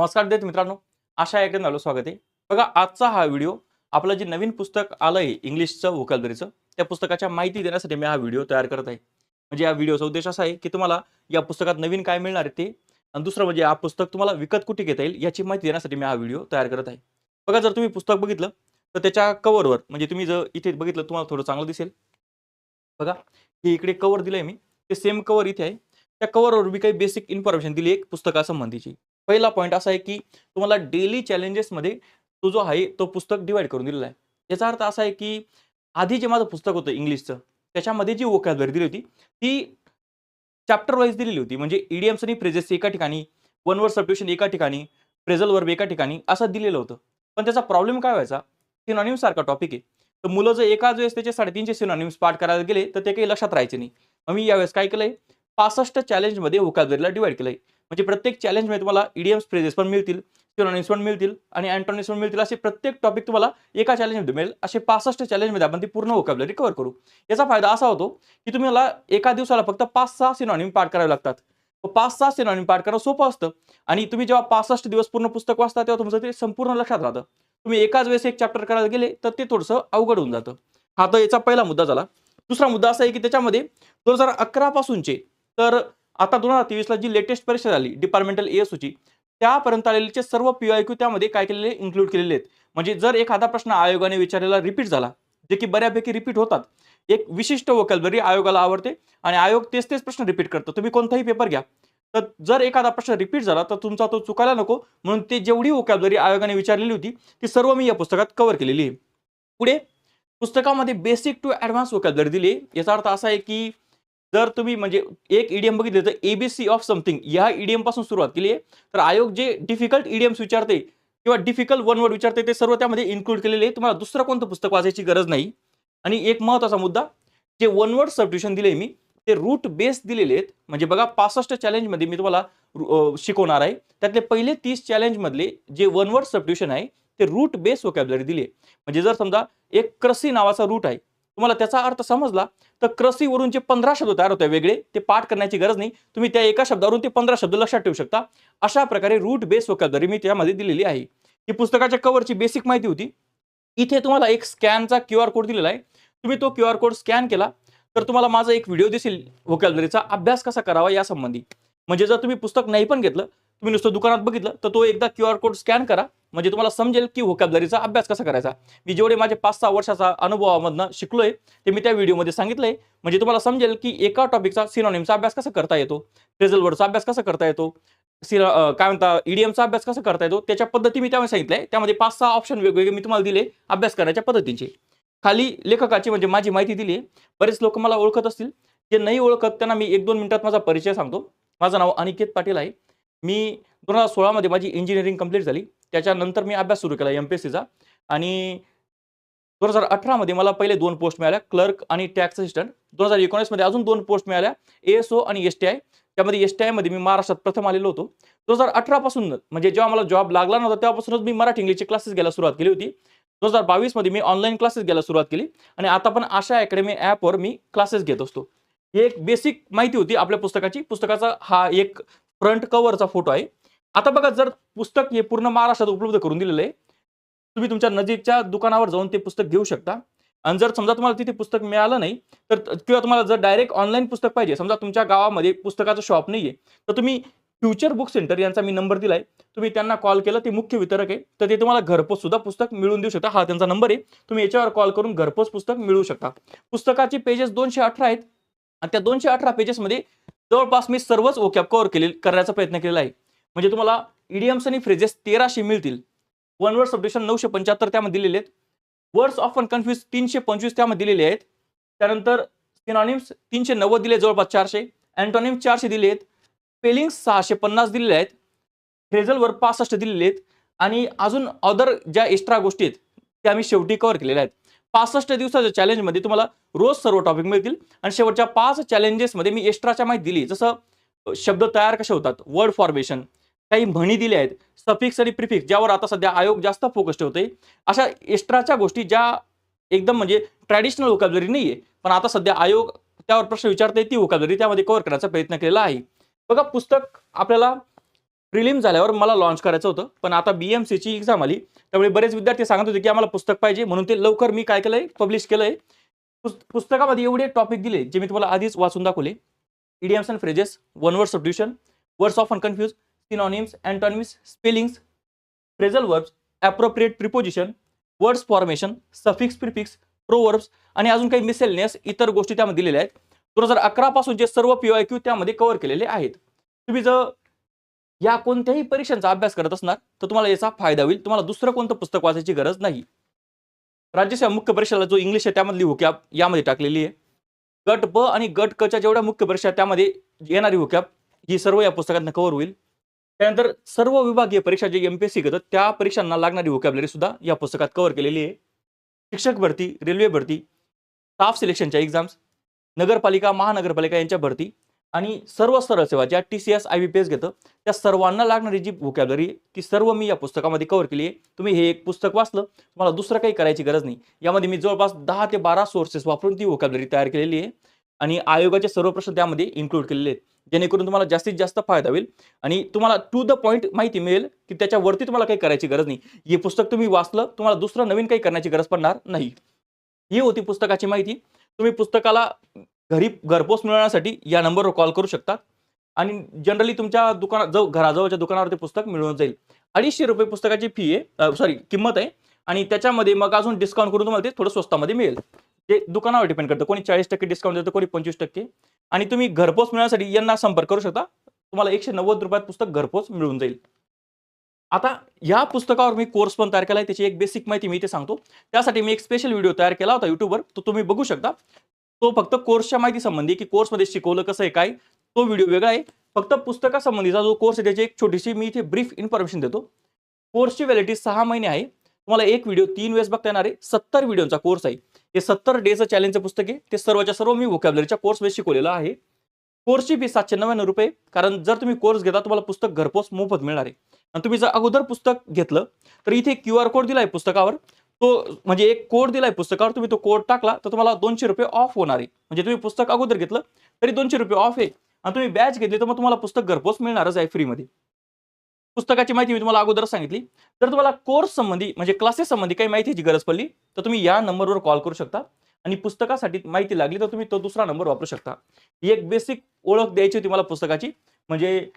नमस्कार देत मित्रांनो आशा ऐकून आलो स्वागत. आहे बघा आजचा हा व्हिडिओ आपलं जे नवीन पुस्तक आलंय इंग्लिशचं वोकलदरीचं त्या पुस्तकाच्या माहिती देण्यासाठी मी हा व्हिडिओ तयार करत आहे. म्हणजे या व्हिडिओचा उद्देश असा आहे की तुम्हाला या पुस्तकात नवीन काय मिळणार आहे ते आणि दुसरं म्हणजे हा पुस्तक तुम्हाला विकत कुठे घेता येईल याची माहिती देण्यासाठी मी हा व्हिडिओ तयार करत आहे. बघा जर तुम्ही पुस्तक बघितलं तर त्याच्या कवरवर म्हणजे तुम्ही जर इथे बघितलं तुम्हाला थोडं चांगलं दिसेल. बघा हे इकडे कव्हर आहे मी. ते सेम कव्हर इथे आहे. त्या कवरवर मी काही बेसिक इन्फॉर्मेशन दिली एक पुस्तकासंबंधीची. पहिला पॉईंट असा आहे की तुम्हाला डेली चॅलेंजेसमध्ये तो जो आहे तो पुस्तक डिवाइड करून दिलेला आहे. याचा अर्थ असा आहे की आधी जे माझं पुस्तक होतं इंग्लिशचं त्याच्यामध्ये जी वोकॅबलरी दिली होती ती चॅप्टर वाईज दिलेली होती. म्हणजे ईडीएम्स आणि फ्रेजेस एका ठिकाणी वन वर्ड सबट्युशन एका ठिकाणी प्रेझल वर्ब एका ठिकाणी असं दिलेलं होतं. पण त्याचा प्रॉब्लेम काय व्हायचा? सिनॉनिम्स सारखा टॉपिक आहे. तर मुलं जर एकाच वेळेस त्याचे साडेतीनशे सिनॉनिम्स पाठ करायला गेले तर ते काही लक्षात राहायचे नाही. मग मी यावेळेस काय केलंय? पासष्ट चॅलेंजमध्ये वोकॅबलरीला डिवाईड केलंय. म्हणजे प्रत्येक चॅलेंजमध्ये तुम्हाला इडियम्स फ्रेजेस पण मिळतील सिनॉनिम्स पण मिळतील आणि अँटोनिम्स पण मिळतील. असे प्रत्येक टॉपिक तुम्हाला एका चॅलेंजमध्ये मिळेल. असे पासष्ट चॅलेंजमध्ये आपण ती पूर्ण वोकॅबलरी कव्हर करू. याचा फायदा असा होतो की तुम्हाला एका दिवसाला फक्त पाच सहा सिनॉनिम पाठ करावे लागतात. पाच सहा सिनॉनिम पाठ करणं सोपं असतं आणि तुम्ही जेव्हा पासष्ट दिवस पूर्ण पुस्तक वाचता तेव्हा तुमचं ते संपूर्ण लक्षात राहतं. तुम्ही एकाच वेळेस एक चॅप्टर करायला गेले तर ते थोडंसं अवघड होऊन जातं. हा तर याचा पहिला मुद्दा झाला. दुसरा मुद्दा असा आहे की त्याच्यामध्ये दोन हजार अकरा पासूनचे तर आता दोन हजार तेवीसला जी लेटेस्ट परीक्षा झाली डिपार्टमेंटल एएसओची त्यापर्यंत आलेले सर्व पी आय क्यू त्यामध्ये काय केलेले इन्क्लूड केलेले आहेत. म्हणजे जर एखादा प्रश्न आयोगाने विचारलेला रिपीट झाला जे की बऱ्यापैकी रिपीट होतात एक विशिष्ट वकलबरी आयोगाला आवडते आणि आयोग तेच तेच प्रश्न रिपीट करतो. तुम्ही कोणताही पेपर घ्या. तर जर एखादा प्रश्न रिपीट झाला तर तुमचा तो चुकायला नको. म्हणून ते जेवढी वोकॅबलरी आयोगाने विचारलेली होती ती सर्व मी या पुस्तकात कव्हर केलेली आहे. पुढे पुस्तकामध्ये बेसिक टू ॲडव्हान्स वोकॅबलरी दिली याचा अर्थ असा आहे की जर तुम्ही म्हणजे एक इडियम बघितले तर एबीसी ऑफ समथिंग या ईडीएमपासून सुरुवात केली आहे. तर आयोग जे डिफिकल्ट इडियम्स विचारते किंवा डिफिकल्ट वन वर्ड विचारते ते सर्व त्यामध्ये इन्क्लूड केलेले आहे तुम्हाला दुसरं कोणतं पुस्तक वाचायची गरज नाही. आणि एक महत्त्वाचा मुद्दा जे वन वर्ड सबट्युशन दिले मी ते रूट बेस दिलेले आहेत. म्हणजे बघा पासष्ट चॅलेंजमध्ये मी तुम्हाला शिकवणार आहे. त्यातले पहिले तीस चॅलेंजमधले जे वन वर्ड सबट्युशन आहे ते रूट बेस वोकॅबलरी दिली आहे. म्हणजे जर समजा एक क्रसी नावाचा रूट आहे तुम्हाला त्याचा अर्थ समजला तर क्रसीवरून जे पंधरा शब्द तयार होते वेगळे ते पाठ करण्याची गरज नाही. तुम्ही त्या एका शब्दावरून ते पंधरा शब्द लक्षात ठेवू शकता. अशा प्रकारे रूट बेस वोकॅबलरी मी त्यामध्ये दिलेली आहे. ही पुस्तकाच्या कव्हरची बेसिक माहिती होती. इथे तुम्हाला एक स्कॅनचा क्यू आर कोड दिलेला आहे. तुम्ही तो क्यू आर कोड स्कॅन केला तर तुम्हाला माझा एक व्हिडिओ दिसेल वोकॅबलरीचा अभ्यास कसा करावा यासंबंधी. म्हणजे जर तुम्ही पुस्तक नाही पण घेतलं तुम्ही नुसतं दुकानात बघितलं तर तो एकदा क्यू आर कोड स्कॅन करा. म्हणजे तुम्हाला समजेल की वोकॅबलरीचा अभ्यास कसा करायचा. मी जेवढे माझे पाच सहा वर्षाचा अनुभवामधनं शिकलोय ते मी त्या व्हिडिओमध्ये सांगितलंय. म्हणजे तुम्हाला समजेल की एका टॉपिकचा सिनॉनिमचा अभ्यास कसा करता येतो फ्रेझल वर्डचा अभ्यास कसा करता येतो सिन काय म्हणता ईडीएमचा अभ्यास कसा करता येतो त्याच्या पद्धती मी त्यामध्ये सांगितलंय. त्यामध्ये पाच सहा ऑप्शन वेगवेगळे मी तुम्हाला दिले अभ्यास करण्याच्या पद्धतींची. खाली लेखकाची म्हणजे माझी माहिती दिली आहे बरेच लोक मला ओळखत असतील. जे नाही ओळखत त्यांना मी एक दोन मिनिटात माझा परिचय सांगतो. माझं नाव अनिकेत पाटील आहे. मी दोन हजार सोळामध्ये माझी इंजिनिअरिंग कंप्लीट झाली. त्याच्यानंतर मी अभ्यास सुरू केला एम पी एस सीचा आणि दोन हजार अठरामध्ये मला पहिले दोन पोस्ट मिळाल्या क्लर्क आणि टॅक्स असिस्टंट दोन हजार एकोणीसमध्ये अजून दोन पोस्ट मिळाल्या एस ओ आणि एस टी आय त्यामध्ये एस टी आयमध्ये मी महाराष्ट्रात प्रथम आलेलो होतो. दोन हजार अठरापासून म्हणजे जेव्हा मला जॉब लागला नव्हता तेव्हापासूनच मी मराठी इंग्लिशचे क्लासेस घ्यायला सुरुवात केली होती. दोन हजार बावीसमध्ये मी ऑनलाईन क्लासेस घ्यायला सुरुवात केली. आणि आता पण आशा अकॅडमी ॲपवर मी क्लासेस घेत असतो. ही एक बेसिक माहिती होती आपल्या पुस्तकाची. पुस्तकाचा हा एक फ्रंट कव्हरचा फोटो आहे. आता बघा जर पुस्तक हे पूर्ण महाराष्ट्रात उपलब्ध करून दिलेलं आहे तुम्ही तुमच्या नजीकच्या दुकानावर जाऊन ते पुस्तक घेऊ शकता. आणि जर समजा तुम्हाला तिथे पुस्तक मिळालं नाही तर किंवा तुम्हाला जर डायरेक्ट ऑनलाईन पुस्तक पाहिजे समजा तुमच्या गावामध्ये पुस्तकाचं शॉप नाही आहे तर तुम्ही फ्युचर बुक सेंटर यांचा मी नंबर दिलाय. तुम्ही त्यांना कॉल केला ते मुख्य वितरक आहे. तर ते तुम्हाला घरपोच सुद्धा पुस्तक मिळवून देऊ शकता. हा त्यांचा नंबर आहे. तुम्ही याच्यावर कॉल करून घरपोच पुस्तक मिळवू शकता. पुस्तकाचे पेजेस दोनशे अठरा आहेत. आणि त्या दोनशे अठरा पेजेसमध्ये जवळपास मी सर्वच ओकॅप कव्हर केले करण्याचा प्रयत्न केलेला आहे. म्हणजे तुम्हाला इडियम्स आणि फ्रेजेस तेराशे मिळतील. वन वर्ड सबडिशन नऊशे पंच्याहत्तर त्यामध्ये दिलेले आहेत. वर्ड्स ऑफ अन कन्फ्युज तीनशे पंचवीस त्यामध्ये दिलेले आहेत. त्यानंतर सिनॉनिम्स तीनशे नव्वद दिले जवळपास चारशे. अँटोनिम्स चारशे दिले आहेत. स्पेलिंग्स सहाशे पन्नास दिलेले आहेत. फ्रेझलवर पासष्ट दिलेले आहेत. आणि अजून अदर ज्या एक्स्ट्रा गोष्टी आहेत त्या मी शेवटी कव्हर केलेल्या आहेत. पासष्ट दिवसाच्या चॅलेंजमध्ये तुम्हाला रोज सर्व टॉपिक मिळतील. आणि शेवटच्या पाच चॅलेंजेसमध्ये मी एक्स्ट्राच्या माहिती दिली. जसं शब्द तयार कसे होतात? वर्ड फॉर्मेशन काही म्हणी दिल्या आहेत. सफिक्स आणि प्रिफिक्स ज्यावर आता सध्या आयोग जास्त फोकस ठेवतोय. अशा एक्स्ट्राच्या गोष्टी ज्या एकदम म्हणजे ट्रॅडिशनल वोकॅबलरी नाही आहे पण आता सध्या आयोग त्यावर प्रश्न विचारते ती वोकॅबलरी त्यामध्ये कव्हर करण्याचा प्रयत्न केलेला आहे. बघा पुस्तक आपल्याला प्रिलिम झाल्यावर मला लॉन्च करायचं होतं. पण आता बी एम सीची एक्झाम आली. त्यामुळे बरेच विद्यार्थी सांगत होते की आम्हाला पुस्तक पाहिजे. म्हणून ते लवकर मी काय केलंय? पब्लिश केलंय. पुस- पुस्तकामध्ये एवढे टॉपिक दिले जे मी तुम्हाला आधीच वाचून दाखवले. Idioms and phrases one word substitution words often confuse synonyms antonyms spellings phrasal verbs appropriate preposition words formation suffix prefix proverbs आणि अजून काही मिसेलनेस इतर गोष्टी त्यामध्ये दिलेल्या आहेत. दोन हजार अकरा पासून जे सर्व पीओ क्यू त्यामध्ये कव्हर केलेले आहेत. तुम्ही जर या कोणत्याही परीक्षांचा अभ्यास करत असणार तर तुम्हाला याचा फायदा होईल. तुम्हाला दुसरं कोणतं पुस्तक वाचायची गरज नाही. राज्यसेवा मुख्य परीक्षेला जो इंग्लिश आहे त्यामधली हुक्याप यामध्ये टाकलेली आहे. गट ब आणि गट क च्या जेवढ्या मुख्य परीक्षा त्यामध्ये येणारी हुक्याप ही सर्व या पुस्तकांना कव्हर होईल. त्यानंतर सर्व विभागीय परीक्षा जे एम पी एस सी घेतात त्या परीक्षांना लागणारी व्होकॅबलरी सुद्धा या पुस्तकात कव्हर केलेली आहे. शिक्षक भरती रेल्वे भरती स्टाफ सिलेक्शनच्या एक्झाम्स नगरपालिका महानगरपालिका यांच्या भरती आणि सर्व सरळ सेवा ज्या T C S I B P S घेतं त्या सर्वांना लागणारी जी व्होकॅबलरी ती सर्व मी या पुस्तकामध्ये कव्हर केली आहे. तुम्ही हे एक पुस्तक वाचलं तुम्हाला दुसरं काही करायची गरज नाही. यामध्ये मी जवळपास दहा ते बारा सोर्सेस वापरून ती व्होकॅबलरी तयार केलेली आहे. आणि आयोगाचे सर्व प्रश्न त्यामध्ये इन्क्लूड केलेले आहेत. जेणेकरून तुम्हाला जास्तीत जास्त फायदा होईल. आणि तुम्हाला टू द पॉईंट माहिती मिळेल की त्याच्यावरती तुम्हाला काही करायची गरज नाही. हे पुस्तक तुम्ही वाचलं तुम्हाला दुसरं नवीन काही करण्याची गरज पडणार नाही. ही होती पुस्तकाची माहिती. तुम्ही पुस्तकाला घरी घरपोच मिळवण्यासाठी या नंबरवर कॉल करू शकता. आणि जनरली तुमच्या दुकानात जव घराजवळच्या दुकानावर ते पुस्तक मिळून जाईल. अडीचशे रुपये पुस्तकाची फी आहे सॉरी किंमत आहे. आणि त्याच्यामध्ये मग अजून डिस्काउंट करून तुम्हाला ते थोडं स्वस्तामध्ये मिळेल. ते दुकानावर डिपेंड करतं. कोणी चाळीस टक्के डिस्काउंट देतं कोणी पंचवीस टक्के. आणि तुम्ही घरपोच मिळण्यासाठी यांना संपर्क करू शकता. तुम्हाला एकशे नव्वद रुपयात पुस्तक घरपोच मिळून जाईल. आता या पुस्तकावर मी कोर्स पण तयार केला आहे. त्याची एक बेसिक माहिती मी इथे सांगतो. त्यासाठी मी एक स्पेशल व्हिडिओ तयार केला होता युट्यूबवर तो तुम्ही बघू शकता. तो फक्त कोर्सच्या माहिती संबंधी की कोर्समध्ये शिकवलं कसं आहे काय? तो व्हिडिओ वेगळा आहे. फक्त पुस्तकासंबंधीचा जो कोर्स आहे त्याची एक छोटीशी मी इथे ब्रीफ इन्फॉर्मेशन देतो. कोर्सची व्हॅलिटी सहा महिने आहे. तुम्हाला एक व्हिडिओ तीन वेळेस बघता येणार आहे. सत्तर व्हिडिओचा कोर्स आहे. हे सत्तर डेचं चॅलेंजचं पुस्तक आहे. ते सर्वच्या सर्व मी व्होकॅबलरीच्या कोर्समध्ये शिकवलेलं आहे. कोर्सची फी सातशे नव्याण्णव रुपये. कारण जर तुम्ही कोर्स घेता तुम्हाला पुस्तक घरपोच मोफत मिळणार आहे. आणि तुम्ही जर अगोदर पुस्तक घेतलं तर इथे क्यू आर कोड दिला आहे पुस्तकावर. तो म्हणजे एक कोड दिलाय पुस्तकावर तुम्ही तो कोड टाकला तर तुम्हाला दोनशे रुपये ऑफ होणार आहे. म्हणजे तुम्ही पुस्तक अगोदर घेतलं तरी दोनशे रुपये ऑफ आहे. आणि तुम्ही बॅच घेतली तर मग तुम्हाला पुस्तक घरपोच मिळणारच आहे फ्रीमध्ये पुस्तकाची माहिती मी तुम्हाला अगोदर सांगितली. जर तुम्हाला कोर्स संबंधी म्हणजे क्लासेस संबंधी काही माहितीची गरज पडली तर तुम्ही या नंबरवर कॉल करू शकता. आणि पुस्तकासाठी माहिती लागली तर तुम्ही तो दुसरा नंबर वापरू शकता. एक बेसिक ओळख द्यायची होती मला पुस्तकाची. म्हणजे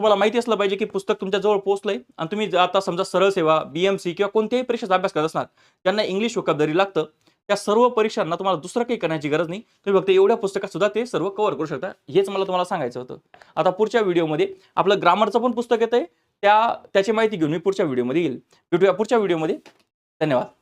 तुम्हाला माहिती असलं पाहिजे की पुस्तक तुमच्या जवळ पोहोचलंय आणि तुम्ही जर आता समजा सरळ सेवा बीएमसी किंवा कोणत्याही परीक्षेचा अभ्यास करत असणार त्यांना इंग्लिश वकाबदारी लागतं. त्या सर्व परीक्षांना तुम्हाला दुसरं काही करण्याची गरज नाही. तुम्ही फक्त एवढ्या पुस्तकात सुद्धा ते सर्व कव्हर करू शकता. हेच मला तुम्हाला सांगायचं होतं. आता पुढच्या व्हिडिओमध्ये आपलं ग्रामरचं पण पुस्तक येतं त्या त्याची माहिती घेऊन मी पुढच्या व्हिडिओमध्ये येईल. भेटूया पुढच्या व्हिडिओमध्ये. धन्यवाद.